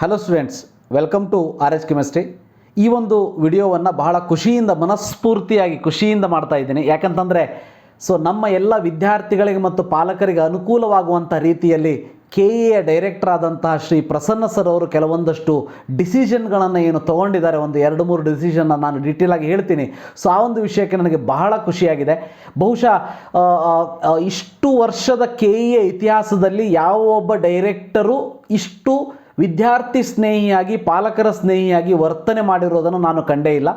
Hello students welcome to R H chemistry ಈ ಒಂದು ವಿಡಿಯೋವನ್ನು ಬಹಳ ಖುಷಿಯಿಂದ, ಮನಸ್ಫೂರ್ತಿಯಾಗಿ ಖುಷಿಯಿಂದ ಮಾಡ್ತಾ ಇದ್ದೀನಿ. ಯಾಕಂತಂದರೆ ಸೊ ನಮ್ಮ ಎಲ್ಲ ವಿದ್ಯಾರ್ಥಿಗಳಿಗೆ ಮತ್ತು ಪಾಲಕರಿಗೆ ಅನುಕೂಲವಾಗುವಂಥ ರೀತಿಯಲ್ಲಿ ಕೆ ಎ ಡೈರೆಕ್ಟರ್ ಆದಂತಹ ಶ್ರೀ ಪ್ರಸನ್ನ ಸರ್ ಅವರು ಕೆಲವೊಂದಷ್ಟು ಡಿಸಿಷನ್ಗಳನ್ನು ಏನು ತೊಗೊಂಡಿದ್ದಾರೆ. ಒಂದು ಎರಡು ಮೂರು ಡಿಸಿಷನ್ನ ನಾನು ಡೀಟೇಲಾಗಿ ಹೇಳ್ತೀನಿ. ಸೊ ಆ ಒಂದು ವಿಷಯಕ್ಕೆ ನನಗೆ ಬಹಳ ಖುಷಿಯಾಗಿದೆ. ಬಹುಶಃ ಇಷ್ಟು ವರ್ಷದ ಕೆ ಎ ಇತಿಹಾಸದಲ್ಲಿ ಯಾವ ಒಬ್ಬ ಡೈರೆಕ್ಟರು ಇಷ್ಟು ವಿದ್ಯಾರ್ಥಿ ಸ್ನೇಹಿಯಾಗಿ ಪಾಲಕರ ಸ್ನೇಹಿಯಾಗಿ ವರ್ತನೆ ಮಾಡಿರೋದನ್ನು ನಾನು ಕಂಡೇ ಇಲ್ಲ.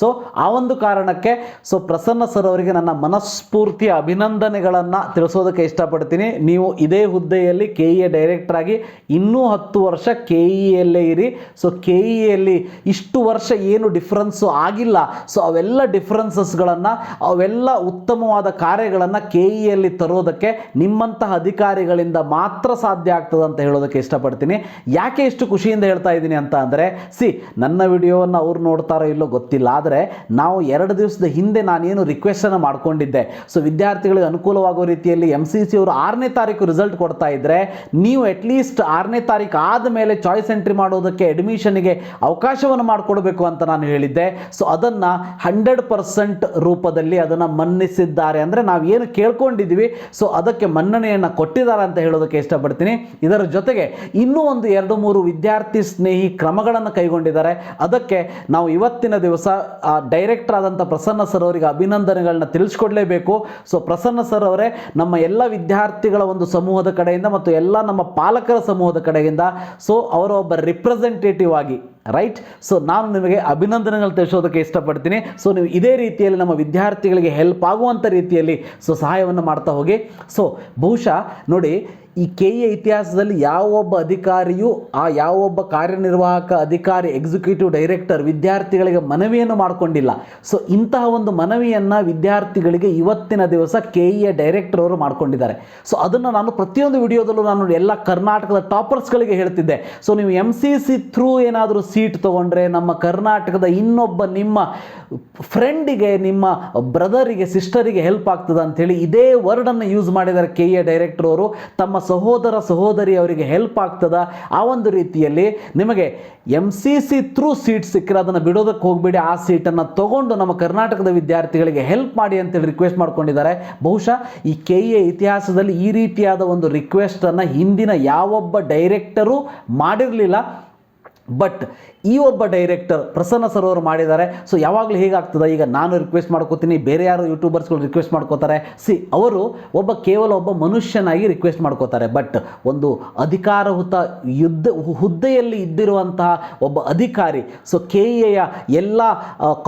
ಸೊ ಆ ಒಂದು ಕಾರಣಕ್ಕೆ ಸೊ ಪ್ರಸನ್ನ ಸರ್ ಅವರಿಗೆ ನನ್ನ ಮನಸ್ಫೂರ್ತಿಯ ಅಭಿನಂದನೆಗಳನ್ನು ತಿಳಿಸೋದಕ್ಕೆ ಇಷ್ಟಪಡ್ತೀನಿ. ನೀವು ಇದೇ ಹುದ್ದೆಯಲ್ಲಿ ಕೆ ಇ ಎ ಡೈರೆಕ್ಟರ್ ಆಗಿ ಇನ್ನೂ ಹತ್ತು ವರ್ಷ ಕೆ ಇ ಎಲ್ಲೇ ಇರಿ. ಸೊ ಕೆ ಇ ಎಲ್ಲಿ ಇಷ್ಟು ವರ್ಷ ಏನು ಡಿಫ್ರೆನ್ಸು ಆಗಿಲ್ಲ. ಸೊ ಅವೆಲ್ಲ ಡಿಫ್ರೆನ್ಸಸ್ಗಳನ್ನು ಅವೆಲ್ಲ ಉತ್ತಮವಾದ ಕಾರ್ಯಗಳನ್ನು ಕೆ ಇ ಎಲ್ಲಿ ತರೋದಕ್ಕೆ ನಿಮ್ಮಂತಹ ಅಧಿಕಾರಿಗಳಿಂದ ಮಾತ್ರ ಸಾಧ್ಯ ಆಗ್ತದೆ ಅಂತ ಹೇಳೋದಕ್ಕೆ ಇಷ್ಟಪಡ್ತೀನಿ. ಯಾಕೆ ಇಷ್ಟು ಖುಷಿಯಿಂದ ಹೇಳ್ತಾ ಇದ್ದೀನಿ ಅಂತ ಅಂದರೆ ಸಿ ನನ್ನ ವಿಡಿಯೋವನ್ನು ಅವ್ರು ನೋಡ್ತಾರೋ ಇಲ್ಲೋ ಗೊತ್ತಿಲ್ಲ. ಆದರೆ ನಾವು ಎರಡು ದಿವಸದ ಹಿಂದೆ ನಾನೇನು ರಿಕ್ವೆಸ್ಟನ್ನು ಮಾಡ್ಕೊಂಡಿದ್ದೆ. ಸೊ ವಿದ್ಯಾರ್ಥಿಗಳಿಗೆ ಅನುಕೂಲವಾಗೋ ರೀತಿಯಲ್ಲಿ ಎಂ ಸಿ ಸಿ ಅವರು ಆರನೇ ತಾರೀಕು ರಿಸಲ್ಟ್ ಕೊಡ್ತಾ ಇದ್ದರೆ ನೀವು ಅಟ್ಲೀಸ್ಟ್ ಆರನೇ ತಾರೀಕು ಆದಮೇಲೆ ಚಾಯ್ಸ್ ಎಂಟ್ರಿ ಮಾಡೋದಕ್ಕೆ ಅಡ್ಮಿಷನ್ಗೆ ಅವಕಾಶವನ್ನು ಮಾಡಿಕೊಡ್ಬೇಕು ಅಂತ ನಾನು ಹೇಳಿದ್ದೆ. ಸೊ ಅದನ್ನು ಹಂಡ್ರೆಡ್ ಪರ್ಸೆಂಟ್ ರೂಪದಲ್ಲಿ ಅದನ್ನು ಮನ್ನಿಸಿದ್ದಾರೆ ಅಂದರೆ ನಾವು ಏನು ಕೇಳ್ಕೊಂಡಿದ್ದೀವಿ. ಸೊ ಅದಕ್ಕೆ ಮನ್ನಣೆಯನ್ನು ಕೊಟ್ಟಿದ್ದಾರೆ ಅಂತ ಹೇಳೋದಕ್ಕೆ ಇಷ್ಟಪಡ್ತೀನಿ. ಇದರ ಜೊತೆಗೆ ಇನ್ನೂ ಒಂದು ಎರಡು ಮೂರು ವಿದ್ಯಾರ್ಥಿ ಸ್ನೇಹಿ ಕ್ರಮಗಳನ್ನು ಕೈಗೊಂಡಿದ್ದಾರೆ. ಅದಕ್ಕೆ ನಾವು ಇವತ್ತಿನ ದಿವಸ ಡೈರೆಕ್ಟರ್ ಆದಂಥ ಪ್ರಸನ್ನ ಸರ್ ಅವರಿಗೆ ಅಭಿನಂದನೆಗಳನ್ನ ತಿಳಿಸ್ಕೊಡ್ಲೇಬೇಕು. ಸೊ ಪ್ರಸನ್ನ ಸರ್ ಅವರೇ, ನಮ್ಮ ಎಲ್ಲ ವಿದ್ಯಾರ್ಥಿಗಳ ಒಂದು ಸಮೂಹದ ಕಡೆಯಿಂದ ಮತ್ತು ಎಲ್ಲ ನಮ್ಮ ಪಾಲಕರ ಸಮೂಹದ ಕಡೆಯಿಂದ ಸೊ ಅವರ ಒಬ್ಬ ರಿಪ್ರೆಸೆಂಟೇಟಿವ್ ಆಗಿ ರೈಟ್ ಸೊ ನಾನು ನಿಮಗೆ ಅಭಿನಂದನೆಗಳು ತಿಳಿಸೋದಕ್ಕೆ ಇಷ್ಟಪಡ್ತೀನಿ. ಸೊ ನೀವು ಇದೇ ರೀತಿಯಲ್ಲಿ ನಮ್ಮ ವಿದ್ಯಾರ್ಥಿಗಳಿಗೆ ಹೆಲ್ಪ್ ಆಗುವಂಥ ರೀತಿಯಲ್ಲಿ ಸೊ ಸಹಾಯವನ್ನು ಮಾಡ್ತಾ ಹೋಗಿ. ಸೊ ಬಹುಶಃ, ನೋಡಿ ಈ ಕೆ ಎ ಇತಿಹಾಸದಲ್ಲಿ ಯಾವೊಬ್ಬ ಅಧಿಕಾರಿಯು, ಆ ಯಾವೊಬ್ಬ ಕಾರ್ಯನಿರ್ವಾಹಕ ಅಧಿಕಾರಿ ಎಕ್ಸಿಕ್ಯೂಟಿವ್ ಡೈರೆಕ್ಟರ್ ವಿದ್ಯಾರ್ಥಿಗಳಿಗೆ ಮನವಿಯನ್ನು ಮಾಡಿಕೊಂಡಿಲ್ಲ. ಸೊ ಇಂತಹ ಒಂದು ಮನವಿಯನ್ನು ವಿದ್ಯಾರ್ಥಿಗಳಿಗೆ ಇವತ್ತಿನ ದಿವಸ ಕೆ ಇ ಡೈರೆಕ್ಟರ್ ಅವರು ಮಾಡ್ಕೊಂಡಿದ್ದಾರೆ. ಸೊ ಅದನ್ನು ನಾನು ಪ್ರತಿಯೊಂದು ವಿಡಿಯೋದಲ್ಲೂ ನಾನು ಎಲ್ಲ ಕರ್ನಾಟಕದ ಟಾಪರ್ಸ್ಗಳಿಗೆ ಹೇಳ್ತಿದ್ದೆ. ಸೊ ನೀವು ಎಂ ಸಿ ಸಿ ಥ್ರೂ ಏನಾದರೂ ಸೀಟ್ ತೊಗೊಂಡ್ರೆ, ನಮ್ಮ ಕರ್ನಾಟಕದ ಇನ್ನೊಬ್ಬ ನಿಮ್ಮ ಫ್ರೆಂಡಿಗೆ ನಿಮ್ಮ ಬ್ರದರಿಗೆ ಸಿಸ್ಟರಿಗೆ ಹೆಲ್ಪ್ ಆಗ್ತದೆ ಅಂಥೇಳಿ ಇದೇ ವರ್ಡನ್ನು ಯೂಸ್ ಮಾಡಿದ್ದಾರೆ ಕೆ ಎ ಡೈರೆಕ್ಟರ್ ಅವರು. ತಮ್ಮ ಸಹೋದರ ಸಹೋದರಿ ಅವರಿಗೆ ಹೆಲ್ಪ್ ಆಗ್ತದ? ಆ ಒಂದು ರೀತಿಯಲ್ಲಿ ನಿಮಗೆ M C C through seat ಸಿಕ್ಕರೆ ಅದನ್ನು ಬಿಡೋದಕ್ಕೆ ಹೋಗಬೇಡಿ. ಆ ಸೀಟನ್ನು ತಗೊಂಡು ನಮ್ಮ ಕರ್ನಾಟಕದ ವಿದ್ಯಾರ್ಥಿಗಳಿಗೆ ಹೆಲ್ಪ್ ಮಾಡಿ ಅಂತೇಳಿ ರಿಕ್ವೆಸ್ಟ್ ಮಾಡ್ಕೊಂಡಿದ್ದಾರೆ. ಬಹುಶಃ ಈ ಕೆ ಎ ಇತಿಹಾಸದಲ್ಲಿ ಈ ರೀತಿಯಾದ ಒಂದು ರಿಕ್ವೆಸ್ಟನ್ನು ಹಿಂದಿನ ಯಾವೊಬ್ಬ ಡೈರೆಕ್ಟರು ಮಾಡಿರಲಿಲ್ಲ. ಬಟ್ ಈ ಒಬ್ಬ ಡೈರೆಕ್ಟರ್ ಪ್ರಸನ್ನ ಸರ್ ಅವರು ಮಾಡಿದ್ದಾರೆ. ಸೊ ಯಾವಾಗಲೂ ಹೇಗಾಗ್ತದೆ? ಈಗ ನಾನು ರಿಕ್ವೆಸ್ಟ್ ಮಾಡ್ಕೋತೀನಿ, ಬೇರೆ ಯಾರು ಯೂಟ್ಯೂಬರ್ಸ್ಗಳು ರಿಕ್ವೆಸ್ಟ್ ಮಾಡ್ಕೋತಾರೆ. ಸಿ ಅವರು ಒಬ್ಬ ಕೇವಲ ಒಬ್ಬ ಮನುಷ್ಯನಾಗಿ ರಿಕ್ವೆಸ್ಟ್ ಮಾಡ್ಕೋತಾರೆ. ಬಟ್ ಒಂದು ಅಧಿಕಾರಹುತ ಯುದ್ಧ, ಹುದ್ದೆಯಲ್ಲಿ ಇದ್ದಿರುವಂತಹ ಒಬ್ಬ ಅಧಿಕಾರಿ ಸೊ ಕೆ ಎಯ ಎಲ್ಲ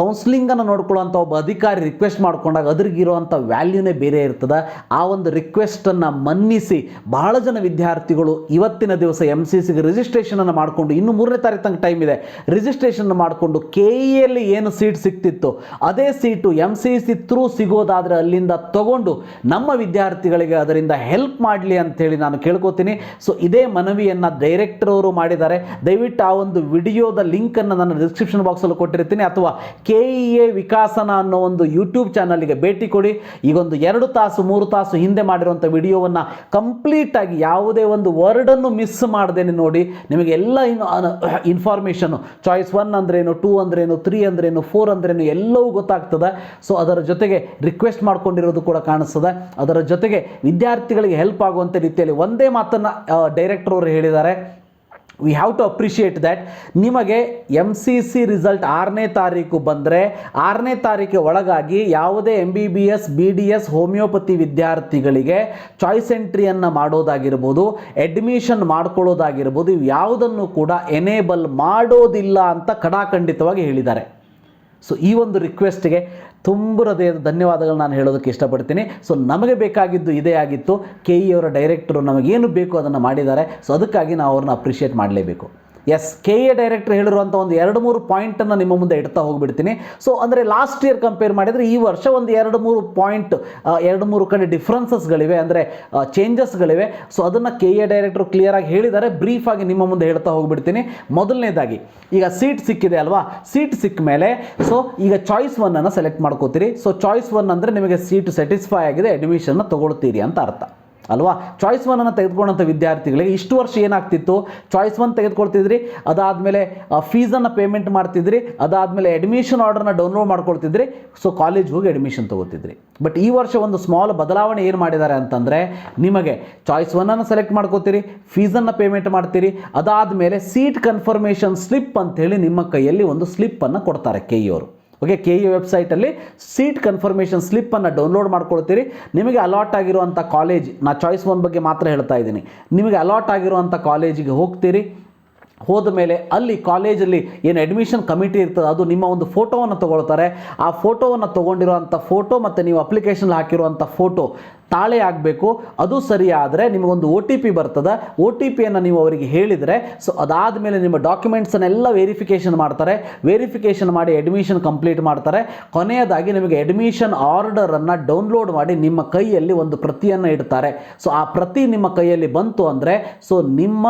ಕೌನ್ಸಿಲಿಂಗನ್ನು ನೋಡ್ಕೊಳ್ಳುವಂಥ ಒಬ್ಬ ಅಧಿಕಾರಿ ರಿಕ್ವೆಸ್ಟ್ ಮಾಡ್ಕೊಂಡಾಗ ಅದ್ರಿಗಿರುವಂಥ ವ್ಯಾಲ್ಯೂನೇ ಬೇರೆ ಇರ್ತದೆ. ಆ ಒಂದು ರಿಕ್ವೆಸ್ಟನ್ನು ಮನ್ನಿಸಿ ಬಹಳ ಜನ ವಿದ್ಯಾರ್ಥಿಗಳು ಇವತ್ತಿನ ದಿವಸ ಎಂ ಸಿ ಸಿಗೆ ರಿಜಿಸ್ಟ್ರೇಷನನ್ನು ಮಾಡಿಕೊಂಡು ಇನ್ನು ಮೂರನೇ ತಾರೀಕು ತನಕ ಟೈಮ್ ಇದೆ. ರಿಜಿಸ್ಟ್ರೇಷನ್ ಮಾಡಿಕೊಂಡು ಕೆ ಇಯಲ್ಲಿ ಏನು ಸೀಟ್ ಸಿಕ್ತಿತ್ತು ಅದೇ seat M C C through ಸಿಗೋದಾದರೆ ಅಲ್ಲಿಂದ ತಗೊಂಡು ನಮ್ಮ ವಿದ್ಯಾರ್ಥಿಗಳಿಗೆ ಅದರಿಂದ ಹೆಲ್ಪ್ ಮಾಡಲಿ ಅಂಥೇಳಿ ನಾನು ಕೇಳ್ಕೊತೀನಿ. ಸೊ ಇದೇ ಮನವಿಯನ್ನು ಡೈರೆಕ್ಟರ್ ಅವರು ಮಾಡಿದ್ದಾರೆ. ದಯವಿಟ್ಟು ಆ ಒಂದು ವಿಡಿಯೋದ ಲಿಂಕನ್ನು ನಾನು ಡಿಸ್ಕ್ರಿಪ್ಷನ್ ಬಾಕ್ಸಲ್ಲಿ ಕೊಟ್ಟಿರ್ತೀನಿ ಅಥವಾ ಕೆ ಇ ಎ ವಿಕಾಸನ ಅನ್ನೋ ಒಂದು ಯೂಟ್ಯೂಬ್ ಚಾನಲ್ಗೆ ಭೇಟಿ ಕೊಡಿ. ಈಗೊಂದು ಎರಡು ತಾಸು, ಮೂರು ತಾಸು ಹಿಂದೆ ಮಾಡಿರುವಂಥ ವಿಡಿಯೋವನ್ನು ಕಂಪ್ಲೀಟಾಗಿ ಯಾವುದೇ ಒಂದು ವರ್ಡನ್ನು ಮಿಸ್ ಮಾಡ್ದೇನೆ ನೋಡಿ. ನಿಮಗೆ ಎಲ್ಲ ಇನ್ಫಾರ್ಮೇಷನು ಚಾಯ್ಸ್ ಒನ್ ಅಂದ್ರೇನು ಟೂ ಅಂದ್ರೇನು ತ್ರೀ ಅಂದ್ರೇನು ಫೋರ್ ಅಂದ್ರೇನು ಎಲ್ಲವೂ ಗೊತ್ತಾಗ್ತದೆ. ಸೊ ಅದರ ಜೊತೆಗೆ ರಿಕ್ವೆಸ್ಟ್ ಮಾಡ್ಕೊಂಡಿರೋದು ಕೂಡ ಕಾಣಿಸ್ತದೆ. ಅದರ ಜೊತೆಗೆ ವಿದ್ಯಾರ್ಥಿಗಳಿಗೆ ಹೆಲ್ಪ್ ಆಗುವಂಥ ರೀತಿಯಲ್ಲಿ ಒಂದೇ ಮಾತನ್ನು ಡೈರೆಕ್ಟರ್ ಅವರು ಹೇಳಿದ್ದಾರೆ. We have to appreciate that ನಿಮಗೆ ಎಂ ಸಿ ಸಿ ರಿಸಲ್ಟ್ ಆರನೇ ತಾರೀಕು ಬಂದರೆ ಆರನೇ ತಾರೀಕು ಒಳಗಾಗಿ ಯಾವುದೇ M B B S B D S homeopathy ವಿದ್ಯಾರ್ಥಿಗಳಿಗೆ ಚಾಯ್ಸ್ ಎಂಟ್ರಿಯನ್ನು ಮಾಡೋದಾಗಿರ್ಬೋದು ಅಡ್ಮಿಷನ್ ಮಾಡ್ಕೊಳ್ಳೋದಾಗಿರ್ಬೋದು ಇವು ಯಾವುದನ್ನು ಕೂಡ ಎನೇಬಲ್ ಮಾಡೋದಿಲ್ಲ ಅಂತ ಕಡಾಖಂಡಿತವಾಗಿ ಹೇಳಿದ್ದಾರೆ. ಸೊ ಈ ಒಂದು ರಿಕ್ವೆಸ್ಟ್ಗೆ ತುಂಬ ಹೃದಯದ ಧನ್ಯವಾದಗಳು ನಾನು ಹೇಳೋದಕ್ಕೆ ಇಷ್ಟಪಡ್ತೀನಿ. ಸೊ ನಮಗೆ ಬೇಕಾಗಿದ್ದು ಇದೇ ಆಗಿತ್ತು. ಕೆ ಇ ಅವರ ಡೈರೆಕ್ಟರು ನಮಗೇನು ಬೇಕು ಅದನ್ನು ಮಾಡಿದ್ದಾರೆ. ಸೊ ಅದಕ್ಕಾಗಿ ನಾವು ಅವ್ರನ್ನ ಅಪ್ರಿಷಿಯೇಟ್ ಮಾಡಲೇಬೇಕು. ಎಸ್, ಕೆ ಎ ಡೈರೆಕ್ಟರ್ ಹೇಳಿರುವಂಥ ಒಂದು ಎರಡು ಮೂರು ಪಾಯಿಂಟನ್ನು ನಿಮ್ಮ ಮುಂದೆ ಇಡ್ತಾ ಹೋಗ್ಬಿಡ್ತೀನಿ. ಸೊ ಅಂದರೆ ಲಾಸ್ಟ್ ಇಯರ್ ಕಂಪೇರ್ ಮಾಡಿದರೆ ಈ ವರ್ಷ ಒಂದು ಎರಡು ಮೂರು ಪಾಯಿಂಟ್ ಎರಡು ಮೂರು ಕಡೆ ಡಿಫ್ರೆನ್ಸಸ್ಗಳಿವೆ ಅಂದರೆ ಚೇಂಜಸ್ಗಳಿವೆ ಸೊ ಅದನ್ನು ಕೆ ಎ ಡೈರೆಕ್ಟರ್ ಕ್ಲಿಯರಾಗಿ ಹೇಳಿದ್ದಾರೆ. ಬ್ರೀಫಾಗಿ ನಿಮ್ಮ ಮುಂದೆ ಹೇಳ್ತಾ ಹೋಗ್ಬಿಡ್ತೀನಿ. ಮೊದಲನೇದಾಗಿ, ಈಗ ಸೀಟ್ ಸಿಕ್ಕಿದೆ ಅಲ್ವಾ? ಸೀಟ್ ಸಿಕ್ಕ ಮೇಲೆ ಸೊ ಈಗ ಚಾಯ್ಸ್ ಒನ್ನನ್ನು ಸೆಲೆಕ್ಟ್ ಮಾಡ್ಕೋತೀರಿ. ಸೊ ಚಾಯ್ಸ್ ಒನ್ ಅಂದರೆ ನಿಮಗೆ ಸೀಟ್ ಸ್ಯಾಟಿಸ್ಫೈ ಆಗಿದೆ ಅಡ್ಮಿಷನ್ನ ತೊಗೊಳ್ತೀರಿ ಅಂತ ಅರ್ಥ. ಅಲ್ವಾ? ಚಾಯ್ಸ್ ಒನ್ನನ್ನು ತೆಗೆದುಕೊಂಡಂಥ ವಿದ್ಯಾರ್ಥಿಗಳಿಗೆ ಇಷ್ಟು ವರ್ಷ ಏನಾಗ್ತಿತ್ತು? ಚಾಯ್ಸ್ ಒನ್ ತೆಗೆದುಕೊಳ್ತಿದ್ರಿ, ಅದಾದಮೇಲೆ ಫೀಸನ್ನು ಪೇಮೆಂಟ್ ಮಾಡ್ತಿದ್ರಿ, ಅದಾದಮೇಲೆ ಅಡ್ಮಿಷನ್ ಆರ್ಡರ್ನ ಡೌನ್ಲೋಡ್ ಮಾಡ್ಕೊಳ್ತಿದ್ರಿ ಸೊ ಕಾಲೇಜ್ ಹೋಗಿ ಅಡ್ಮಿಷನ್ ತೊಗೋತಿದ್ರಿ. ಬಟ್ ಈ ವರ್ಷ ಒಂದು ಸ್ಮಾಲ್ ಬದಲಾವಣೆ ಏನು ಮಾಡಿದ್ದಾರೆ ಅಂತಂದರೆ, ನಿಮಗೆ ಚಾಯ್ಸ್ ಒನ್ನನ್ನು ಸೆಲೆಕ್ಟ್ ಮಾಡ್ಕೋತೀರಿ ಫೀಸನ್ನು ಪೇಮೆಂಟ್ ಮಾಡ್ತೀರಿ, ಅದಾದಮೇಲೆ ಸೀಟ್ ಕನ್ಫರ್ಮೇಷನ್ ಸ್ಲಿಪ್ ಅಂತೇಳಿ ನಿಮ್ಮ ಕೈಯಲ್ಲಿ ಒಂದು ಸ್ಲಿಪ್ಪನ್ನು ಕೊಡ್ತಾರೆ ಕೆ ಅವರು. ಓಕೆ ಕೆ ಇ ವೆಬ್ಸೈಟಲ್ಲಿ ಸೀಟ್ ಕನ್ಫರ್ಮೇಷನ್ ಸ್ಲಿಪ್ಪನ್ನು ಡೌನ್ಲೋಡ್ ಮಾಡ್ಕೊಳ್ತೀರಿ. ನಿಮಗೆ ಅಲಾಟ್ ಆಗಿರುವಂಥ ಕಾಲೇಜ್ ನಾ ಚಾಯ್ಸ್ ಒನ್ ಬಗ್ಗೆ ಮಾತ್ರ ಹೇಳ್ತಾ ಇದ್ದೀನಿ. ನಿಮಗೆ ಅಲಾಟ್ ಆಗಿರುವಂಥ ಕಾಲೇಜಿಗೆ ಹೋಗ್ತೀರಿ. ಹೋದ ಮೇಲೆ ಅಲ್ಲಿ ಕಾಲೇಜಲ್ಲಿ ಏನು ಅಡ್ಮಿಷನ್ ಕಮಿಟಿ ಇರ್ತದೆ, ಅದು ನಿಮ್ಮ ಒಂದು ಫೋಟೋವನ್ನು ತೊಗೊಳ್ತಾರೆ. ಆ ಫೋಟೋವನ್ನು ತೊಗೊಂಡಿರುವಂಥ ಫೋಟೋ ಮತ್ತು ನೀವು ಅಪ್ಲಿಕೇಶನ್ ಹಾಕಿರುವಂಥ ಫೋಟೋ ತಾಳೆ ಆಗಬೇಕು ಅದು ಸರಿಯಾದರೆ ನಿಮಗೊಂದು ಒ ಟಿ ಪಿ ಬರ್ತದೆ. ಒ ಟಿ ಪಿಯನ್ನು ನೀವು ಅವರಿಗೆ ಹೇಳಿದರೆ ಸೊ ಅದಾದ ಮೇಲೆ ನಿಮ್ಮ ಡಾಕ್ಯುಮೆಂಟ್ಸನ್ನೆಲ್ಲ ವೆರಿಫಿಕೇಷನ್ ಮಾಡ್ತಾರೆ. ವೆರಿಫಿಕೇಷನ್ ಮಾಡಿ ಅಡ್ಮಿಷನ್ ಕಂಪ್ಲೀಟ್ ಮಾಡ್ತಾರೆ. ಕೊನೆಯದಾಗಿ ನಿಮಗೆ ಅಡ್ಮಿಷನ್ ಆರ್ಡರನ್ನು ಡೌನ್ಲೋಡ್ ಮಾಡಿ ನಿಮ್ಮ ಕೈಯಲ್ಲಿ ಒಂದು ಪ್ರತಿಯನ್ನು ಇಡ್ತಾರೆ. ಸೊ ಆ ಪ್ರತಿ ನಿಮ್ಮ ಕೈಯಲ್ಲಿ ಬಂತು ಅಂದರೆ ಸೊ ನಿಮ್ಮ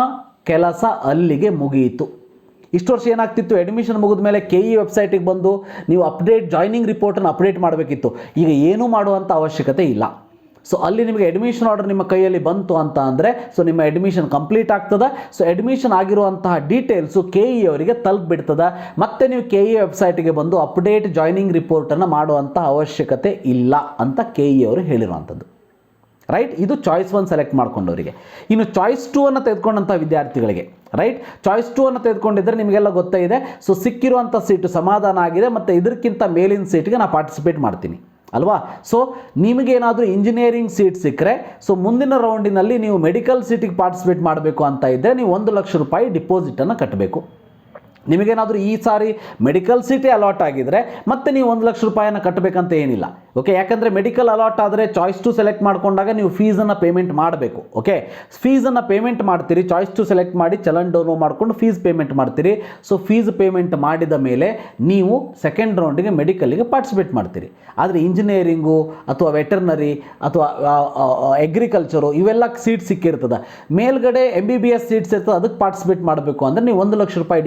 ಕೆಲಸ ಅಲ್ಲಿಗೆ ಮುಗಿಯಿತು. ಇಷ್ಟು ವರ್ಷ ಏನಾಗ್ತಿತ್ತು? ಅಡ್ಮಿಷನ್ ಮುಗಿದ ಮೇಲೆ ಕೆ ಇ ವೆಬ್ಸೈಟಿಗೆ ಬಂದು ನೀವು ಅಪ್ಡೇಟ್ ಜಾಯ್ನಿಂಗ್ ರಿಪೋರ್ಟನ್ನು ಅಪ್ಡೇಟ್ ಮಾಡಬೇಕಿತ್ತು. ಈಗ ಏನೂ ಮಾಡುವಂಥ ಅವಶ್ಯಕತೆ ಇಲ್ಲ. ಸೊ ಅಲ್ಲಿ ನಿಮಗೆ ಅಡ್ಮಿಷನ್ ಆರ್ಡರ್ ನಿಮ್ಮ ಕೈಯಲ್ಲಿ ಬಂತು ಅಂತ ಅಂದರೆ ಸೊ ನಿಮ್ಮ ಅಡ್ಮಿಷನ್ ಕಂಪ್ಲೀಟ್ ಆಗ್ತದೆ. ಸೊ ಅಡ್ಮಿಷನ್ ಆಗಿರುವಂತಹ ಡೀಟೇಲ್ಸು ಕೆ ಇ ಅವರಿಗೆ ತಲುಪಿಬಿಡ್ತದೆ ಮತ್ತೆ ನೀವು ಕೆ ಇ ವೆಬ್ಸೈಟಿಗೆ ಬಂದು ಅಪ್ಡೇಟ್ ಜಾಯ್ನಿಂಗ್ ರಿಪೋರ್ಟನ್ನು ಮಾಡುವಂಥ ಅವಶ್ಯಕತೆ ಇಲ್ಲ ಅಂತ ಕೆ ಇ ಅವರು ಹೇಳಿರುವಂಥದ್ದು ರೈಟ್ ಇದು ಚಾಯ್ಸ್ ಒನ್ ಸೆಲೆಕ್ಟ್ ಮಾಡ್ಕೊಂಡವರಿಗೆ. ಇನ್ನು ಚಾಯ್ಸ್ ಟೂ ಅನ್ನು ತೆಗೆದುಕೊಂಡಂಥ ವಿದ್ಯಾರ್ಥಿಗಳಿಗೆ ರೈಟ್ ಚಾಯ್ಸ್ ಟೂ ಅನ್ನು ತೆಗೆದುಕೊಂಡಿದ್ದರೆ ನಿಮಗೆಲ್ಲ ಗೊತ್ತೇ ಇದೆ. ಸೊ ಸಿಕ್ಕಿರುವಂಥ ಸೀಟು ಸಮಾಧಾನ ಆಗಿದೆ ಮತ್ತು ಇದಕ್ಕಿಂತ ಮೇಲಿನ ಸೀಟ್ಗೆ ನಾನು ಪಾರ್ಟಿಸಿಪೇಟ್ ಮಾಡ್ತೀನಿ. ಅಲ್ವಾ? ಸೊ ನಿಮಗೇನಾದರೂ ಇಂಜಿನಿಯರಿಂಗ್ ಸೀಟ್ ಸಿಕ್ಕರೆ ಸೊ ಮುಂದಿನ ರೌಂಡಿನಲ್ಲಿ ನೀವು ಮೆಡಿಕಲ್ ಸೀಟಿಗೆ ಪಾರ್ಟಿಸಿಪೇಟ್ ಮಾಡಬೇಕು ಅಂತ ಇದ್ದರೆ ನೀವು ಒಂದು ಲಕ್ಷ ರೂಪಾಯಿ ಡಿಪಾಸಿಟನ್ನು ಕಟ್ಟಬೇಕು ನಿಮಗೇನಾದರೂ ಈ ಸಾರಿ ಮೆಡಿಕಲ್ ಸೀಟೇ ಅಲಾಟ್ ಆಗಿದ್ದರೆ ಮತ್ತೆ ನೀವು ಒಂದು ಲಕ್ಷ ರೂಪಾಯಿನ ಕಟ್ಟಬೇಕಂತ ಏನಿಲ್ಲ ಓಕೆ ಯಾಕಂದರೆ ಮೆಡಿಕಲ್ ಅಲಾಟ್ ಆದರೆ ಚಾಯ್ಸ್ ಟು ಸೆಲೆಕ್ಟ್ ಮಾಡ್ಕೊಂಡಾಗ ನೀವು ಫೀಸನ್ನು ಪೇಮೆಂಟ್ ಮಾಡಬೇಕು ಓಕೆ ಫೀಸನ್ನು ಪೇಮೆಂಟ್ ಮಾಡ್ತೀರಿ ಚಾಯ್ಸ್ ಟು ಸೆಲೆಕ್ಟ್ ಮಾಡಿ ಚಲನ್ ಡೌನ್ ಮಾಡ್ಕೊಂಡು ಫೀಸ್ ಪೇಮೆಂಟ್ ಮಾಡ್ತೀರಿ. ಸೊ ಫೀಸ್ ಪೇಮೆಂಟ್ ಮಾಡಿದ ಮೇಲೆ ನೀವು ಸೆಕೆಂಡ್ ರೌಂಡಿಗೆ ಮೆಡಿಕಲ್ಗೆ ಪಾರ್ಟಿಸಿಪೇಟ್ ಮಾಡ್ತೀರಿ. ಆದರೆ ಇಂಜಿನಿಯರಿಂಗು ಅಥವಾ ವೆಟರ್ನರಿ ಅಥವಾ ಅಗ್ರಿಕಲ್ಚರು ಇವೆಲ್ಲ ಸೀಟ್ ಸಿಕ್ಕಿರ್ತದೆ. ಮೇಲ್ಗಡೆ M B B S seats ಇರ್ತದೆ, ಅದಕ್ಕೆ ಪಾರ್ಟಿಸಿಪೇಟ್ ಮಾಡಬೇಕು ಅಂದರೆ ನೀವು ಒಂದು ಲಕ್ಷ ರೂಪಾಯಿ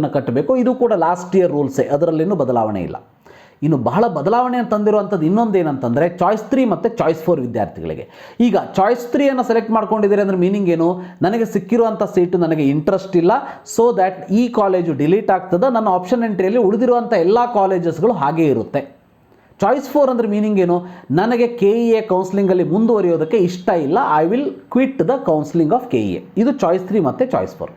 ಡಿಪಾಸಿಟನ್ನು ಕಟ್ಟಬೇಕು. ಇದು ಕೂಡ ಲಾಸ್ಟ್ ಇಯರ್ ರೂಲ್ಸೇ ಅದರಲ್ಲೇನೂ ಬದಲಾವಣೆ ಇಲ್ಲ. ಇನ್ನು ಬಹಳ ಬದಲಾವಣೆ ತಂದಿರುವಂಥದ್ದು ಇನ್ನೊಂದು ಏನಂತಂದರೆ ಚಾಯ್ಸ್ ತ್ರೀ ಮತ್ತು ಚಾಯ್ಸ್ ಫೋರ್ ವಿದ್ಯಾರ್ಥಿಗಳಿಗೆ. ಈಗ ಚಾಯ್ಸ್ ತ್ರೀಯನ್ನು ಸೆಲೆಕ್ಟ್ ಮಾಡ್ಕೊಂಡಿದ್ದೀರಿ ಅಂದರೆ ಮೀನಿಂಗ್ ಏನು? ನನಗೆ ಸಿಕ್ಕಿರುವಂಥ ಸೀಟು ನನಗೆ ಇಂಟ್ರೆಸ್ಟ್ ಇಲ್ಲ. ಸೊ ದ್ಯಾಟ್ ಈ ಕಾಲೇಜು ಡಿಲೀಟ್ ಆಗ್ತದೆ. ನನ್ನ ಆಪ್ಷನ್ ಎಂಟ್ರಿಯಲ್ಲಿ ಉಳಿದಿರುವಂಥ ಎಲ್ಲ ಕಾಲೇಜಸ್ಗಳು ಹಾಗೇ ಇರುತ್ತೆ. ಚಾಯ್ಸ್ ಫೋರ್ ಅಂದರೆ ಮೀನಿಂಗ್ ಏನು? ನನಗೆ ಕೆ ಇ ಎ ಕೌನ್ಸಿಲಿಂಗಲ್ಲಿ ಮುಂದುವರಿಯೋದಕ್ಕೆ ಇಷ್ಟ ಇಲ್ಲ. I will quit the counselling of K E A ಇದು ಚಾಯ್ಸ್ ತ್ರೀ ಮತ್ತು choice four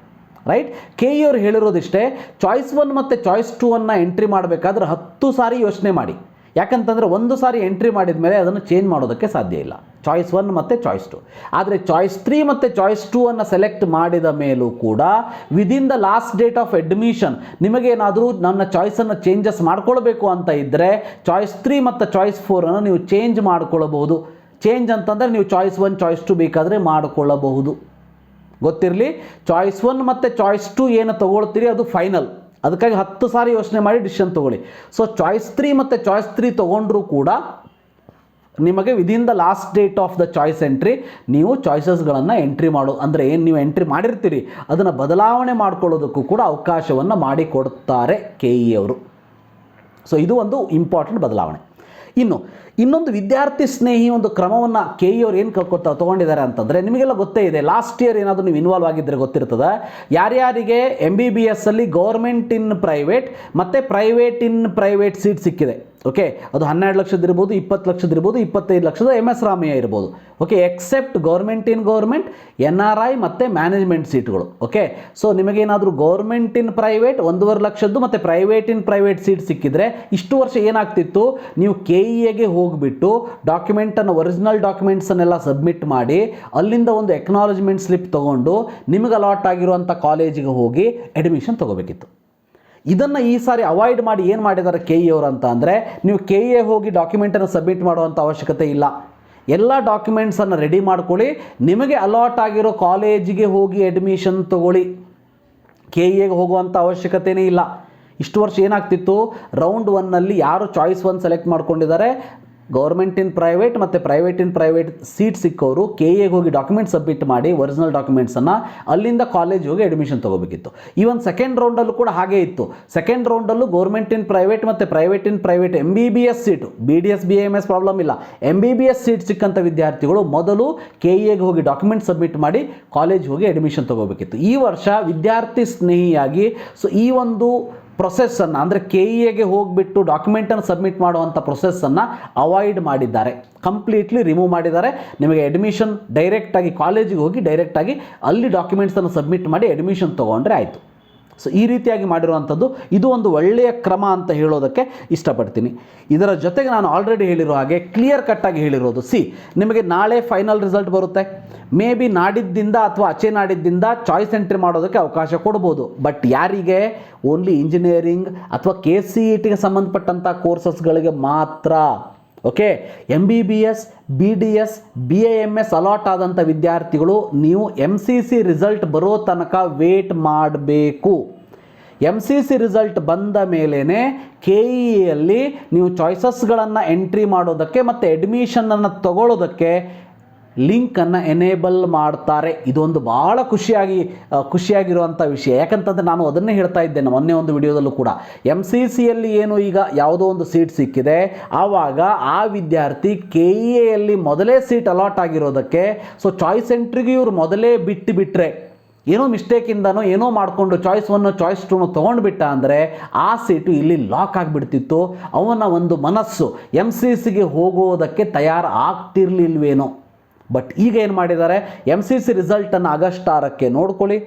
right K E ಅವ್ರು ಹೇಳಿರೋದಿಷ್ಟೇ ಚಾಯ್ಸ್ ಒನ್ ಮತ್ತು ಚಾಯ್ಸ್ ಟೂ ಅನ್ನು ಎಂಟ್ರಿ ಮಾಡಬೇಕಾದ್ರೆ ಹತ್ತು ಸಾರಿ ಯೋಚನೆ ಮಾಡಿ. ಯಾಕಂತಂದರೆ ಒಂದು ಸಾರಿ ಎಂಟ್ರಿ ಮಾಡಿದ ಮೇಲೆ ಅದನ್ನು ಚೇಂಜ್ ಮಾಡೋದಕ್ಕೆ ಸಾಧ್ಯ ಇಲ್ಲ. ಚಾಯ್ಸ್ ಒನ್ ಮತ್ತು ಚಾಯ್ಸ್ ಟು ಆದರೆ ಚಾಯ್ಸ್ ತ್ರೀ ಮತ್ತು ಚಾಯ್ಸ್ ಟೂ ಅನ್ನು ಸೆಲೆಕ್ಟ್ ಮಾಡಿದ ಮೇಲೂ ಕೂಡ within the last date of admission ನಿಮಗೇನಾದರೂ ನನ್ನ ಚಾಯ್ಸನ್ನು ಚೇಂಜಸ್ ಮಾಡ್ಕೊಳ್ಬೇಕು ಅಂತ ಇದ್ದರೆ ಚಾಯ್ಸ್ ತ್ರೀ ಮತ್ತು ಚಾಯ್ಸ್ ಫೋರನ್ನು ನೀವು ಚೇಂಜ್ ಮಾಡ್ಕೊಳ್ಳಬಹುದು ಚೇಂಜ್ ಅಂತಂದರೆ ನೀವು ಚಾಯ್ಸ್ ಒನ್ ಚಾಯ್ಸ್ ಟು ಬೇಕಾದರೆ ಮಾಡಿಕೊಳ್ಳಬಹುದು ಗೊತ್ತಿರಲಿ ಚಾಯ್ಸ್ ಒನ್ ಮತ್ತು ಚಾಯ್ಸ್ ಟು ಏನು ತೊಗೊಳ್ತೀರಿ ಅದು ಫೈನಲ್ ಅದಕ್ಕಾಗಿ ಹತ್ತು ಸಾರಿ ಯೋಚನೆ ಮಾಡಿ ಡಿಸಿಷನ್ ತೊಗೊಳ್ಳಿ. ಸೊ ಚಾಯ್ಸ್ ತ್ರೀ ಮತ್ತು ಚಾಯ್ಸ್ ತ್ರೀ ತೊಗೊಂಡ್ರೂ ಕೂಡ ನಿಮಗೆ within the last date of the choice entry ನೀವು ಚಾಯ್ಸಸ್ಗಳನ್ನು ಎಂಟ್ರಿ ಮಾಡೋ. ಅಂದರೆ ಏನು ನೀವು ಎಂಟ್ರಿ ಮಾಡಿರ್ತೀರಿ, ಅದನ್ನು ಬದಲಾವಣೆ ಮಾಡಿಕೊಳ್ಳೋದಕ್ಕೂ ಕೂಡ ಅವಕಾಶವನ್ನು ಮಾಡಿಕೊಡ್ತಾರೆ ಕೆ ಇ ಅವರು. ಸೊ ಇದು ಒಂದು ಇಂಪಾರ್ಟೆಂಟ್ ಬದಲಾವಣೆ. ಇನ್ನು ಇನ್ನೊಂದು ವಿದ್ಯಾರ್ಥಿ ಸ್ನೇಹಿ ಒಂದು ಕ್ರಮವನ್ನು ಕೆ ಅವ್ರು ಏನು ಕಲ್ಕೊತಾ ತೊಗೊಂಡಿದ್ದಾರೆ ಅಂತಂದರೆ ನಿಮಗೆಲ್ಲ ಗೊತ್ತೇ ಇದೆ ಲಾಸ್ಟ್ ಇಯರ್ ಏನಾದರೂ ನೀವು ಇನ್ವಾಲ್ವ್ ಆಗಿದ್ದರೆ ಗೊತ್ತಿರ್ತದೆ. ಯಾರ್ಯಾರಿಗೆ ಎಂ ಬಿ ಬಿ ಎಸ್ಸಲ್ಲಿ ಗೌರ್ಮೆಂಟ್ ಇನ್ ಪ್ರೈವೇಟ್ ಮತ್ತು ಪ್ರೈವೇಟ್ ಇನ್ ಪ್ರೈವೇಟ್ ಸೀಟ್ ಸಿಕ್ಕಿದೆ. ಓಕೆ ಅದು ಹನ್ನೆರಡು ಲಕ್ಷದ ಇರ್ಬೋದು, ಇಪ್ಪತ್ತು ಲಕ್ಷದ ಇರ್ಬೋದು, ಇಪ್ಪತ್ತೈದು ಲಕ್ಷದ ಎಂ ಎಸ್ ರಾಮಯ್ಯ ಇರ್ಬೋದು. Okay except government in government N R I ಮತ್ತು ಮ್ಯಾನೇಜ್ಮೆಂಟ್ ಸೀಟ್ಗಳು ಓಕೆ ಸೊ ನಿಮಗೇನಾದರೂ ಗೌರ್ಮೆಂಟ್ ಇನ್ ಪ್ರೈವೇಟ್ ಒಂದೂವರೆ ಲಕ್ಷದ್ದು ಮತ್ತು ಪ್ರೈವೇಟ್ ಇನ್ ಪ್ರೈವೇಟ್ ಸೀಟ್ ಸಿಕ್ಕಿದ್ರೆ, ಇಷ್ಟು ವರ್ಷ ಏನಾಗ್ತಿತ್ತು? ನೀವು ಕೆ ಇ ಎಗೆ ಹೋಗಿಬಿಟ್ಟು ಡಾಕ್ಯುಮೆಂಟನ್ನು ಒರಿಜಿನಲ್ ಡಾಕ್ಯುಮೆಂಟ್ಸನ್ನೆಲ್ಲ ಸಬ್ಮಿಟ್ ಮಾಡಿ, ಅಲ್ಲಿಂದ ಒಂದು ಎಕ್ನಾಲಜ್ಮೆಂಟ್ ಸ್ಲಿಪ್ ತೊಗೊಂಡು ನಿಮಗೆ ಅಲಾಟ್ ಆಗಿರುವಂಥ ಕಾಲೇಜಿಗೆ ಹೋಗಿ ಅಡ್ಮಿಷನ್ ತೊಗೋಬೇಕಿತ್ತು. ಇದನ್ನು ಈ ಸಾರಿ ಅವಾಯ್ಡ್ ಮಾಡಿ ಏನು ಮಾಡಿದ್ದಾರೆ ಕೆ ಇ ಅವರು ಅಂತ ಅಂದರೆ, ನೀವು ಕೆ ಎ ಹೋಗಿ ಡಾಕ್ಯುಮೆಂಟನ್ನು ಸಬ್ಮಿಟ್ ಮಾಡುವಂಥ ಅವಶ್ಯಕತೆ ಇಲ್ಲ. ಎಲ್ಲ ಡಾಕ್ಯುಮೆಂಟ್ಸನ್ನು ರೆಡಿ ಮಾಡ್ಕೊಳ್ಳಿ. ನಿಮಗೆ ಅಲಾಟ್ ಆಗಿರೋ ಕಾಲೇಜಿಗೆ ಹೋಗಿ ಅಡ್ಮಿಷನ್ ತಗೊಳ್ಳಿ. ಕೆ ಎಗೆ ಹೋಗುವಂಥ ಅವಶ್ಯಕತೆಯೇ ಇಲ್ಲ. ಇಷ್ಟು ವರ್ಷ ಏನಾಗ್ತಿತ್ತು? ರೌಂಡ್ ಒನ್ನಲ್ಲಿ ಯಾರು ಚಾಯ್ಸ್ ಒನ್ ಸೆಲೆಕ್ಟ್ ಮಾಡ್ಕೊಂಡಿದ್ದಾರೆ? ಗೌರ್ಮೆಂಟ್ ಇನ್ ಪ್ರೈವೇಟ್ ಮತ್ತು ಪ್ರೈವೇಟ್ ಇನ್ ಪ್ರೈವೇಟ್ ಸೀಟ್ ಸಿಕ್ಕೋರು ಕೆ ಎಗೆ ಹೋಗಿ ಡಾಕ್ಯುಮೆಂಟ್ ಸಬ್ಮಿಟ್ ಮಾಡಿ ಒರಿಜಿನಲ್ ಡಾಕ್ಯುಮೆಂಟ್ಸನ್ನು ಅಲ್ಲಿಂದ ಕಾಲೇಜ್ ಹೋಗಿ ಅಡ್ಮಿಷನ್ ತೊಗೋಬೇಕಿತ್ತು. ಈವನ್ ಸೆಕೆಂಡ್ ರೌಂಡಲ್ಲೂ ಕೂಡ ಹಾಗೆ ಇತ್ತು. ಸೆಕೆಂಡ್ ರೌಂಡಲ್ಲೂ ಗೌರ್ಮೆಂಟ್ ಇನ್ ಪ್ರೈವೇಟ್ ಮತ್ತು private in private M B B S seat B D S B M S problem ಇಲ್ಲ. M B B S seat ಸಿಕ್ಕಂಥ ವಿದ್ಯಾರ್ಥಿಗಳು ಮೊದಲು ಕೆ ಎಗೆ ಹೋಗಿ ಡಾಕ್ಯುಮೆಂಟ್ ಸಬ್ಮಿಟ್ ಮಾಡಿ ಕಾಲೇಜ್ ಹೋಗಿ ಅಡ್ಮಿಷನ್ ತೊಗೋಬೇಕಿತ್ತು. ಈ ವರ್ಷ ವಿದ್ಯಾರ್ಥಿ ಸ್ನೇಹಿಯಾಗಿ ಸೊ ಈ ಒಂದು ಪ್ರೊಸೆಸ್ಸನ್ನು, ಅಂದರೆ ಕೆ ಇ ಎಗೆ ಹೋಗಿಬಿಟ್ಟು ಡಾಕ್ಯುಮೆಂಟನ್ನು ಸಬ್ಮಿಟ್ ಮಾಡುವಂಥ ಪ್ರೊಸೆಸ್ಸನ್ನು ಅವಾಯ್ಡ್ ಮಾಡಿದ್ದಾರೆ. ಕಂಪ್ಲೀಟ್ಲಿ ರಿಮೂವ್ ಮಾಡಿದ್ದಾರೆ. ನಿಮಗೆ ಅಡ್ಮಿಷನ್ ಡೈರೆಕ್ಟಾಗಿ ಕಾಲೇಜಿಗೆ ಹೋಗಿ ಡೈರೆಕ್ಟಾಗಿ ಅಲ್ಲಿ ಡಾಕ್ಯುಮೆಂಟ್ಸನ್ನು ಸಬ್ಮಿಟ್ ಮಾಡಿ ಅಡ್ಮಿಷನ್ ತೊಗೊಂಡ್ರೆ ಆಯಿತು. ಸೊ ಈ ರೀತಿಯಾಗಿ ಮಾಡಿರುವಂಥದ್ದು ಇದು ಒಂದು ಒಳ್ಳೆಯ ಕ್ರಮ ಅಂತ ಹೇಳೋದಕ್ಕೆ ಇಷ್ಟಪಡ್ತೀನಿ. ಇದರ ಜೊತೆಗೆ ನಾನು ಆಲ್ರೆಡಿ ಹೇಳಿರೋ ಹಾಗೆ ಕ್ಲಿಯರ್ ಕಟ್ಟಾಗಿ ಹೇಳಿರೋದು. ಸಿ ನಿಮಗೆ ನಾಳೆ ಫೈನಲ್ ರಿಸಲ್ಟ್ ಬರುತ್ತೆ. ಮೇ ಬಿ ನಾಡಿದ್ದಿಂದ ಅಥವಾ ಅಚೆ ನಾಡಿದ್ದಿಂದ ಚಾಯ್ಸ್ ಎಂಟ್ರಿ ಮಾಡೋದಕ್ಕೆ ಅವಕಾಶ ಕೊಡ್ಬೋದು. ಬಟ್ ಯಾರಿಗೆ? ಓನ್ಲಿ ಇಂಜಿನಿಯರಿಂಗ್ ಅಥವಾ ಕೆ ಸಿ ಇ ಟಿಗೆ ಸಂಬಂಧಪಟ್ಟಂಥ ಕೋರ್ಸಸ್ಗಳಿಗೆ ಮಾತ್ರ. Okay M B B S B D S B A M S allot ಆದಂಥ ವಿದ್ಯಾರ್ಥಿಗಳು ನೀವು ಎಂ ಸಿ ಸಿ ರಿಸಲ್ಟ್ ಬರೋ ತನಕ ವೇಟ್ ಮಾಡಬೇಕು. ಎಂ ಸಿ ಸಿ ರಿಸಲ್ಟ್ ಬಂದ ಮೇಲೇ ಕೆ ಇ ಎಲ್ಲಿ ನೀವು ಚಾಯ್ಸಸ್ಗಳನ್ನು ಎಂಟ್ರಿ ಮಾಡೋದಕ್ಕೆ ಮತ್ತು ಅಡ್ಮಿಷನನ್ನು ತಗೊಳ್ಳೋದಕ್ಕೆ ಲಿಂಕನ್ನು ಎನೇಬಲ್ ಮಾಡ್ತಾರೆ. ಇದೊಂದು ಭಾಳ ಖುಷಿಯಾಗಿ ಖುಷಿಯಾಗಿರುವಂಥ ವಿಷಯ. ಯಾಕಂತಂದರೆ ನಾನು ಅದನ್ನೇ ಹೇಳ್ತಾ ಇದ್ದೇನೆ ಮೊನ್ನೆ ಒಂದು ವಿಡಿಯೋದಲ್ಲೂ ಕೂಡ. ಎಂ ಸಿ ಸಿಯಲ್ಲಿ ಏನು ಈಗ ಯಾವುದೋ ಒಂದು ಸೀಟ್ ಸಿಕ್ಕಿದೆ. ಆವಾಗ ಆ ವಿದ್ಯಾರ್ಥಿ ಕೆ ಇ ಎಲ್ಲಿ ಮೊದಲೇ ಸೀಟ್ ಅಲಾಟ್ ಆಗಿರೋದಕ್ಕೆ ಸೊ ಚಾಯ್ಸ್ ಎಂಟ್ರಿಗೆ ಇವರು ಮೊದಲೇ ಬಿಟ್ಟು ಬಿಟ್ಟರೆ ಏನೋ ಮಿಸ್ಟೇಕಿಂದನೋ ಏನೋ ಮಾಡಿಕೊಂಡು ಚಾಯ್ಸ್ ಒನ್ನು ಚಾಯ್ಸ್ ಟೂನು ತೊಗೊಂಡ್ಬಿಟ್ಟ ಅಂದರೆ ಆ ಸೀಟು ಇಲ್ಲಿ ಲಾಕ್ ಆಗಿಬಿಡ್ತಿತ್ತು. ಅವನ ಒಂದು ಮನಸ್ಸು ಎಂ ಸಿ ಸಿಗೆ ಹೋಗೋದಕ್ಕೆ ತಯಾರು ಆಗ್ತಿರ್ಲಿಲ್ವೇನೋ ಬಟ್ ಈಗ ಏನು ಮಾಡಿದ್ದಾರೆ? ಎಂ ಸಿ ಸಿ ರಿಸಲ್ಟನ್ನು ಆಗಸ್ಟ್ ಆರಕ್ಕೆ ನೋಡ್ಕೊಳ್ಳಿ.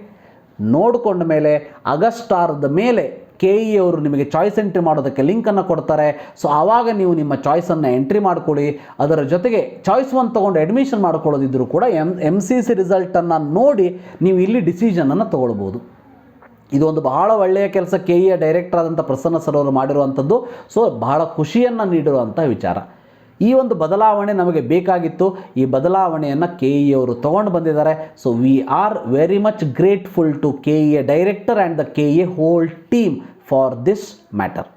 ನೋಡಿಕೊಂಡ ಮೇಲೆ ಆಗಸ್ಟ್ ಆರದ ಮೇಲೆ ಕೆ ಇ ಅವರು ನಿಮಗೆ ಚಾಯ್ಸ್ ಎಂಟ್ರಿ ಮಾಡೋದಕ್ಕೆ ಲಿಂಕನ್ನು ಕೊಡ್ತಾರೆ. ಸೊ ಆವಾಗ ನೀವು ನಿಮ್ಮ ಚಾಯ್ಸನ್ನು ಎಂಟ್ರಿ ಮಾಡ್ಕೊಳ್ಳಿ. ಅದರ ಜೊತೆಗೆ ಚಾಯ್ಸ್ ಒನ್ ತೊಗೊಂಡು ಅಡ್ಮಿಷನ್ ಮಾಡ್ಕೊಳ್ಳೋದಿದ್ದರೂ ಕೂಡ ಎಂ ಎಂ ಸಿ ಸಿ ರಿಸಲ್ಟನ್ನು ನೋಡಿ ನೀವು ಇಲ್ಲಿ ಡಿಸಿಷನನ್ನು ತೊಗೊಳ್ಬೋದು. ಇದೊಂದು ಬಹಳ ಒಳ್ಳೆಯ ಕೆಲಸ ಕೆ ಇ ಡೈರೆಕ್ಟರ್ ಆದಂಥ ಪ್ರಸನ್ನ ಸರ್ ಅವರು ಮಾಡಿರುವಂಥದ್ದು ಸೊ ಬಹಳ ಖುಷಿಯನ್ನು ನೀಡಿರುವಂಥ ವಿಚಾರ. ಈ ಒಂದು ಬದಲಾವಣೆ ನಮಗೆ ಬೇಕಾಗಿತ್ತು. ಈ ಬದಲಾವಣೆಯನ್ನು ಕೆ ಇ ಅವರು ತೊಗೊಂಡು ಬಂದಿದ್ದಾರೆ. So we are very much grateful to K A director and the K A whole team for this matter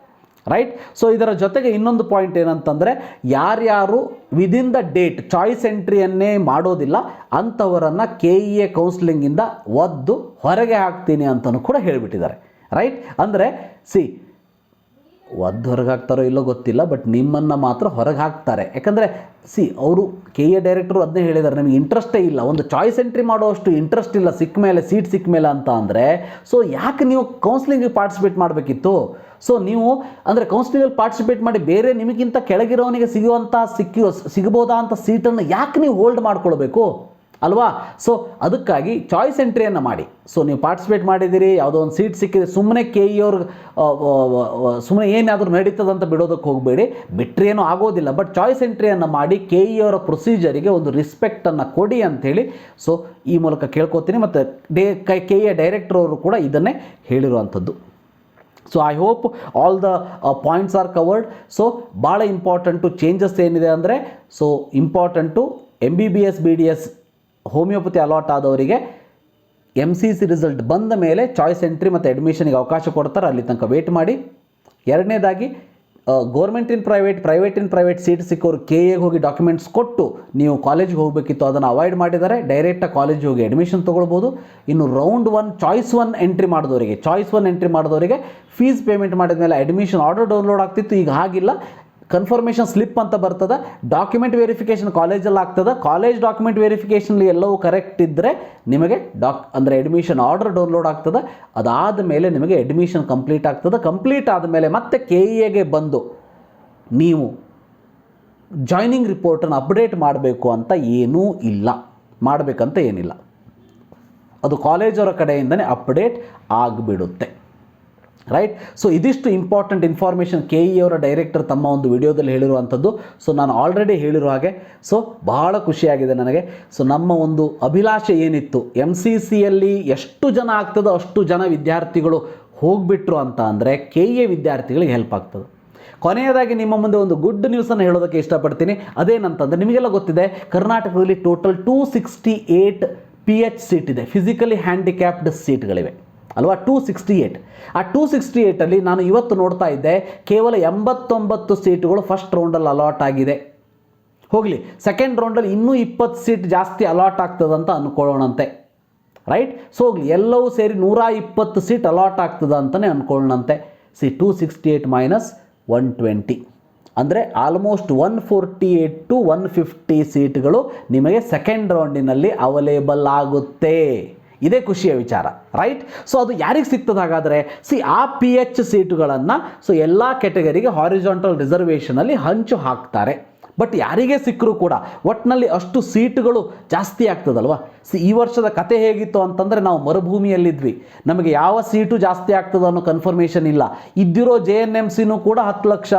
right so ಇದರ ಜೊತೆಗೆ ಇನ್ನೊಂದು ಪಾಯಿಂಟ್ ಏನಂತಂದರೆ, ಯಾರ್ಯಾರು ವಿದಿನ್ ದ ಡೇಟ್ ಚಾಯ್ಸ್ ಎಂಟ್ರಿಯನ್ನೇ ಮಾಡೋದಿಲ್ಲ, ಅಂಥವರನ್ನು ಕೆ ಇ ಎ ಕೌನ್ಸಿಲಿಂಗಿಂದ ಒದ್ದು ಹೊರಗೆ ಹಾಕ್ತೀನಿ ಅಂತಲೂ ಕೂಡ ಹೇಳಿಬಿಟ್ಟಿದ್ದಾರೆ. ರೈಟ್ ಅಂದರೆ ಸಿ ಒದ್ದು ಹೊರಗೆ ಹಾಕ್ತಾರೋ ಇಲ್ಲೋ ಗೊತ್ತಿಲ್ಲ ಬಟ್ ನಿಮ್ಮನ್ನು ಮಾತ್ರ ಹೊರಗೆ ಹಾಕ್ತಾರೆ. ಯಾಕಂದರೆ ಸಿ ಅವರು ಕೆ ಎ ಡೈರೆಕ್ಟ್ರು ಅದನ್ನೇ ಹೇಳಿದ್ದಾರೆ ನಮಗೆ ಇಂಟ್ರೆಸ್ಟೇ ಇಲ್ಲ, ಒಂದು ಚಾಯ್ಸ್ ಎಂಟ್ರಿ ಮಾಡೋಷ್ಟು ಇಂಟ್ರೆಸ್ಟ್ ಇಲ್ಲ ಸಿಕ್ಕ ಮೇಲೆ ಸೀಟ್ ಸಿಕ್ಕ ಮೇಲೆ ಅಂತ ಅಂದರೆ ಸೊ ಯಾಕೆ ನೀವು ಕೌನ್ಸಿಲಿಂಗಿಗೆ ಪಾರ್ಟಿಸಿಪೇಟ್ ಮಾಡಬೇಕಿತ್ತು? ಸೊ ನೀವು, ಅಂದರೆ ಕೌನ್ಸಿಲಿಂಗಲ್ಲಿ ಪಾರ್ಟಿಸಿಪೇಟ್ ಮಾಡಿ ಬೇರೆ ನಿಮಗಿಂತ ಕೆಳಗಿರೋನಿಗೆ ಸಿಗುವಂಥ ಸಿಕ್ಕಿ ಸಿಗ್ಬೋದಾ ಅಂತ ಸೀಟನ್ನು ಯಾಕೆ ನೀವು ಹೋಲ್ಡ್ ಮಾಡ್ಕೊಳ್ಬೇಕು? ಅಲ್ವಾ? ಸೊ ಅದಕ್ಕಾಗಿ ಚಾಯ್ಸ್ ಎಂಟ್ರಿಯನ್ನು ಮಾಡಿ. ಸೊ ನೀವು ಪಾರ್ಟಿಸಿಪೇಟ್ ಮಾಡಿದ್ದೀರಿ, ಯಾವುದೋ ಒಂದು ಸೀಟ್ ಸಿಕ್ಕಿದೆ ಸುಮ್ಮನೆ ಕೆ ಇ ಅವ್ರಿಗೆ ಸುಮ್ಮನೆ ಏನಾದರೂ ನಡೀತದಂತ ಬಿಡೋದಕ್ಕೆ ಹೋಗಬೇಡಿ. ಬಿಟ್ಟರೆ ಏನೂ ಆಗೋದಿಲ್ಲ. ಬಟ್ ಚಾಯ್ಸ್ ಎಂಟ್ರಿಯನ್ನು ಮಾಡಿ ಕೆ ಇ ಅವರ ಪ್ರೊಸೀಜರಿಗೆ ಒಂದು ರಿಸ್ಪೆಕ್ಟನ್ನು ಕೊಡಿ ಅಂಥೇಳಿ. ಸೊ ಈ ಮೂಲಕ ಕೇಳ್ಕೊತೀನಿ. ಮತ್ತು ಡೇ, ಕೈ ಕೆ ಎ ಡೈರೆಕ್ಟರ್ ಅವರು ಕೂಡ ಇದನ್ನೇ ಹೇಳಿರುವಂಥದ್ದು. So I hope all the points are covered so ಭಾಳ ಇಂಪಾರ್ಟೆಂಟು ಚೇಂಜಸ್ ಏನಿದೆ ಅಂದರೆ so important M B B S B D S homeopathy allot ಆದವರಿಗೆ M C C result ಬಂದ ಮೇಲೆ ಚಾಯ್ಸ್ ಎಂಟ್ರಿ ಮತ್ತು ಅಡ್ಮಿಷನ್ಗೆ ಅವಕಾಶ ಕೊಡ್ತಾರೆ. ಅಲ್ಲಿ ತನಕ ವೇಟ್ ಮಾಡಿ. ಎರಡನೇದಾಗಿ government in private private in private seat ಸಿಕ್ಕೋರು K ಎಗೆ ಹೋಗಿ ಡಾಕ್ಯುಮೆಂಟ್ಸ್ ಕೊಟ್ಟು ನೀವು ಕಾಲೇಜ್ಗೆ ಹೋಗಬೇಕಿತ್ತು, ಅದನ್ನು ಅವಾಯ್ಡ್ ಮಾಡಿದ್ದಾರೆ. ಡೈರೆಕ್ಟಾಗಿ ಕಾಲೇಜಿಗೆ ಹೋಗಿ ಅಡ್ಮಿಷನ್ ತೊಗೊಳ್ಬೋದು. ಇನ್ನು round one choice one entry ಮಾಡಿದವರಿಗೆ ಚಾಯ್ಸ್ ಒನ್ ಎಂಟ್ರಿ ಮಾಡಿದವರಿಗೆ ಫೀಸ್ ಪೇಮೆಂಟ್ ಮಾಡಿದ ಮೇಲೆ ಅಡ್ಮಿಷನ್ ಆರ್ಡರ್ ಡೌನ್ಲೋಡ್ ಆಗ್ತಿತ್ತು. ಈಗ ಹಾಗಿಲ್ಲ. ಕನ್ಫರ್ಮೇಷನ್ ಸ್ಲಿಪ್ ಅಂತ ಬರ್ತದೆ. ಡಾಕ್ಯುಮೆಂಟ್ ವೆರಿಫಿಕೇಶನ್ ಕಾಲೇಜಲ್ಲಿ ಆಗ್ತದೆ. ಕಾಲೇಜ್ ಡಾಕ್ಯುಮೆಂಟ್ ವೆರಿಫಿಕೇಶನ್ ಎಲ್ಲವೂ ಕರೆಕ್ಟ್ ಇದ್ದರೆ ನಿಮಗೆ ಡಾಕ್ ಅಂದರೆ ಅಡ್ಮಿಷನ್ ಆರ್ಡರ್ ಡೌನ್ಲೋಡ್ ಆಗ್ತದೆ. ಅದಾದ ಮೇಲೆ ನಿಮಗೆ ಅಡ್ಮಿಷನ್ ಕಂಪ್ಲೀಟ್ ಆಗ್ತದೆ. ಕಂಪ್ಲೀಟ್ ಆದಮೇಲೆ ಮತ್ತೆ ಕೆ ಇ ಎಗೆ ಬಂದು ನೀವು ಜಾಯ್ನಿಂಗ್ ರಿಪೋರ್ಟನ್ನು ಅಪ್ಡೇಟ್ ಮಾಡಬೇಕು ಅಂತ ಏನೂ ಇಲ್ಲ. ಮಾಡಬೇಕಂತ ಏನಿಲ್ಲ. ಅದು ಕಾಲೇಜವರ ಕಡೆಯಿಂದನೇ ಅಪ್ಡೇಟ್ ಆಗಿಬಿಡುತ್ತೆ. ರೈಟ್ ಸೊ ಇದಿಷ್ಟು ಇಂಪಾರ್ಟೆಂಟ್ ಇನ್ಫಾರ್ಮೇಷನ್ ಕೆ ಇ ಅವರ ಡೈರೆಕ್ಟರ್ ತಮ್ಮ ಒಂದು ವಿಡಿಯೋದಲ್ಲಿ ಹೇಳಿರುವಂಥದ್ದು. ಸೊ ನಾನು ಆಲ್ರೆಡಿ ಹೇಳಿರೋ ಹಾಗೆ. ಸೊ ಬಹಳ ಖುಷಿಯಾಗಿದೆ ನನಗೆ. ಸೊ ನಮ್ಮ ಒಂದು ಅಭಿಲಾಷೆ ಏನಿತ್ತು? ಎಂ ಸಿ ಸಿಯಲ್ಲಿ ಎಷ್ಟು ಜನ ಆಗ್ತದೋ ಅಷ್ಟು ಜನ ವಿದ್ಯಾರ್ಥಿಗಳು ಹೋಗ್ಬಿಟ್ರು ಅಂತ ಅಂದರೆ ಕೆ ಎ ವಿದ್ಯಾರ್ಥಿಗಳಿಗೆ ಹೆಲ್ಪ್ ಆಗ್ತದೆ. ಕೊನೆಯದಾಗಿ ನಿಮ್ಮ ಮುಂದೆ ಒಂದು ಗುಡ್ ನ್ಯೂಸನ್ನು ಹೇಳೋದಕ್ಕೆ ಇಷ್ಟಪಡ್ತೀನಿ. ಅದೇನಂತಂದರೆ ನಿಮಗೆಲ್ಲ ಗೊತ್ತಿದೆ, ಕರ್ನಾಟಕದಲ್ಲಿ total two sixty eight P H seat ಇದೆ ಫಿಸಿಕಲಿ ಹ್ಯಾಂಡಿಕ್ಯಾಪ್ಡ್ ಸೀಟ್ಗಳಿವೆ ಅಲ್ವಾ? ಟೂ ಸಿಕ್ಸ್ಟಿ ಏಯ್ಟ್ ಆ ಟೂ ಸಿಕ್ಸ್ಟಿ ಏಯ್ಟಲ್ಲಿ ನಾನು ಇವತ್ತು ನೋಡ್ತಾ ಇದ್ದೆ, ಕೇವಲ ಎಂಬತ್ತೊಂಬತ್ತು ಸೀಟುಗಳು ಫಸ್ಟ್ ರೌಂಡಲ್ಲಿ ಅಲಾಟ್ ಆಗಿದೆ. ಹೋಗಲಿ ಸೆಕೆಂಡ್ ರೌಂಡಲ್ಲಿ ಇನ್ನೂ ಇಪ್ಪತ್ತು ಸೀಟ್ ಜಾಸ್ತಿ ಅಲಾಟ್ ಆಗ್ತದಂತ ಅಂದ್ಕೊಳ್ಳೋಣಂತೆ ರೈಟ್ ಸೊ ಹೋಗಲಿ, ಎಲ್ಲವೂ ಸೇರಿ ನೂರ ಇಪ್ಪತ್ತು ಸೀಟ್ ಅಲಾಟ್ ಆಗ್ತದೆ ಅಂತಲೇ ಅಂದ್ಕೊಳ್ಳೋಣಂತೆ C two sixty eight minus one twenty ಅಂದರೆ almost one forty eight to one fifty ಸೀಟ್ಗಳು ನಿಮಗೆ ಸೆಕೆಂಡ್ ರೌಂಡಿನಲ್ಲಿ ಅವೈಲೇಬಲ್ ಆಗುತ್ತೆ. ಇದೇ ಖುಷಿಯ ವಿಚಾರ ರೈಟ್ ಸೊ ಅದು ಯಾರಿಗೆ ಸಿಗ್ತದೆ ಹಾಗಾದರೆ? ಸಿ, ಆ ಪಿ ಎಚ್ ಸೀಟುಗಳನ್ನು ಸೊ ಎಲ್ಲ ಕೆಟಗರಿಗೆ ಹಾರಿಜಾಂಟಲ್ ರಿಸರ್ವೇಷನಲ್ಲಿ ಹಂಚು ಹಾಕ್ತಾರೆ. ಬಟ್ ಯಾರಿಗೆ ಸಿಕ್ಕರೂ ಕೂಡ ಒಟ್ಟಿನಲ್ಲಿ ಅಷ್ಟು ಸೀಟುಗಳು ಜಾಸ್ತಿ ಆಗ್ತದಲ್ವ? ಸಿ, ಈ ವರ್ಷದ ಕತೆ ಹೇಗಿತ್ತು ಅಂತಂದರೆ ನಾವು ಮರುಭೂಮಿಯಲ್ಲಿದ್ವಿ. ನಮಗೆ ಯಾವ ಸೀಟು ಜಾಸ್ತಿ ಆಗ್ತದೆ ಅನ್ನೋ ಕನ್ಫರ್ಮೇಷನ್ ಇಲ್ಲ. ಇದ್ದಿರೋ ಜೆ ಎನ್ ಎಂ ಸಿನೂ ಕೂಡ ಹತ್ತು ಲಕ್ಷ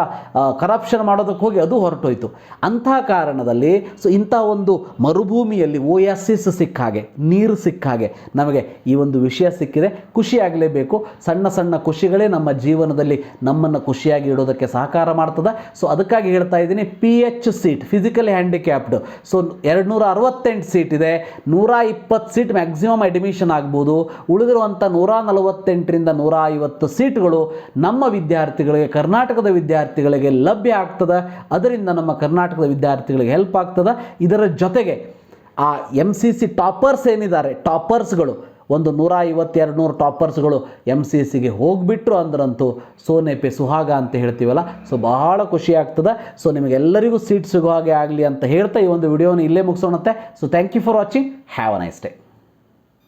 ಕರಪ್ಷನ್ ಮಾಡೋದಕ್ಕೆ ಹೋಗಿ ಅದು ಹೊರಟೋಯ್ತು. ಅಂತಹ ಕಾರಣದಲ್ಲಿ, ಸೊ, ಇಂಥ ಒಂದು ಮರುಭೂಮಿಯಲ್ಲಿ ಓ ಎಸ್ ಎಸ್ ಸಿಕ್ಕ ಹಾಗೆ, ನೀರು ಸಿಕ್ಕ ಹಾಗೆ ನಮಗೆ ಈ ಒಂದು ವಿಷಯ ಸಿಕ್ಕಿದೆ. ಖುಷಿಯಾಗಲೇಬೇಕು ಸಣ್ಣ ಸಣ್ಣ ಖುಷಿಗಳೇ ನಮ್ಮ ಜೀವನದಲ್ಲಿ ನಮ್ಮನ್ನು ಖುಷಿಯಾಗಿ ಇಡೋದಕ್ಕೆ ಸಹಕಾರ ಮಾಡ್ತದೆ. ಸೊ, ಅದಕ್ಕಾಗಿ ಹೇಳ್ತಾ ಇದ್ದೀನಿ P H seat physically handicapped so ಎರಡು ನೂರ ಅರವತ್ತೆಂಟು ಸೀಟ್ ಇದೆ. ನೂರ ಇಪ್ಪತ್ತು ಸೀಟ್ ಮ್ಯಾಕ್ಸಿಮಮ್ ಅಡ್ಮಿಷನ್ ಆಗ್ಬೋದು. ಉಳಿದಿರುವಂಥ ನೂರ ನಲವತ್ತೆಂಟರಿಂದ ನೂರ ಐವತ್ತು ಸೀಟ್ಗಳು ನಮ್ಮ ವಿದ್ಯಾರ್ಥಿಗಳಿಗೆ, ಕರ್ನಾಟಕದ ವಿದ್ಯಾರ್ಥಿಗಳಿಗೆ ಲಭ್ಯ ಆಗ್ತದೆ. ಅದರಿಂದ ನಮ್ಮ ಕರ್ನಾಟಕದ ವಿದ್ಯಾರ್ಥಿಗಳಿಗೆ ಹೆಲ್ಪ್ ಆಗ್ತದೆ. ಇದರ ಜೊತೆಗೆ ಆ ಎಂ ಸಿ ಸಿ ಟಾಪರ್ಸ್ ಏನಿದ್ದಾರೆ? ಟಾಪರ್ಸ್ಗಳು ಒಂದು ನೂರ ಐವತ್ತೆರಡು ನೂರು ಟಾಪರ್ಸ್ಗಳು ಎಂ ಸಿ ಸಿಗೆ ಹೋಗಿಬಿಟ್ರು ಅಂದ್ರಂತೂ ಸೋನೆಪೆ ಸುಹಾಗ ಅಂತ ಹೇಳ್ತೀವಲ್ಲ? ಸೊ ಬಹಳ ಖುಷಿ ಆಗ್ತದೆ. ಸೊ ನಿಮಗೆಲ್ಲರಿಗೂ ಸೀಟ್ ಸಿಗೋ ಹಾಗೆ ಆಗಲಿ ಅಂತ ಹೇಳ್ತಾ ಈ ಒಂದು ವಿಡಿಯೋನ ಇಲ್ಲೇ ಮುಗಿಸೋಣತ್ತೆ so thank you for watching have a nice day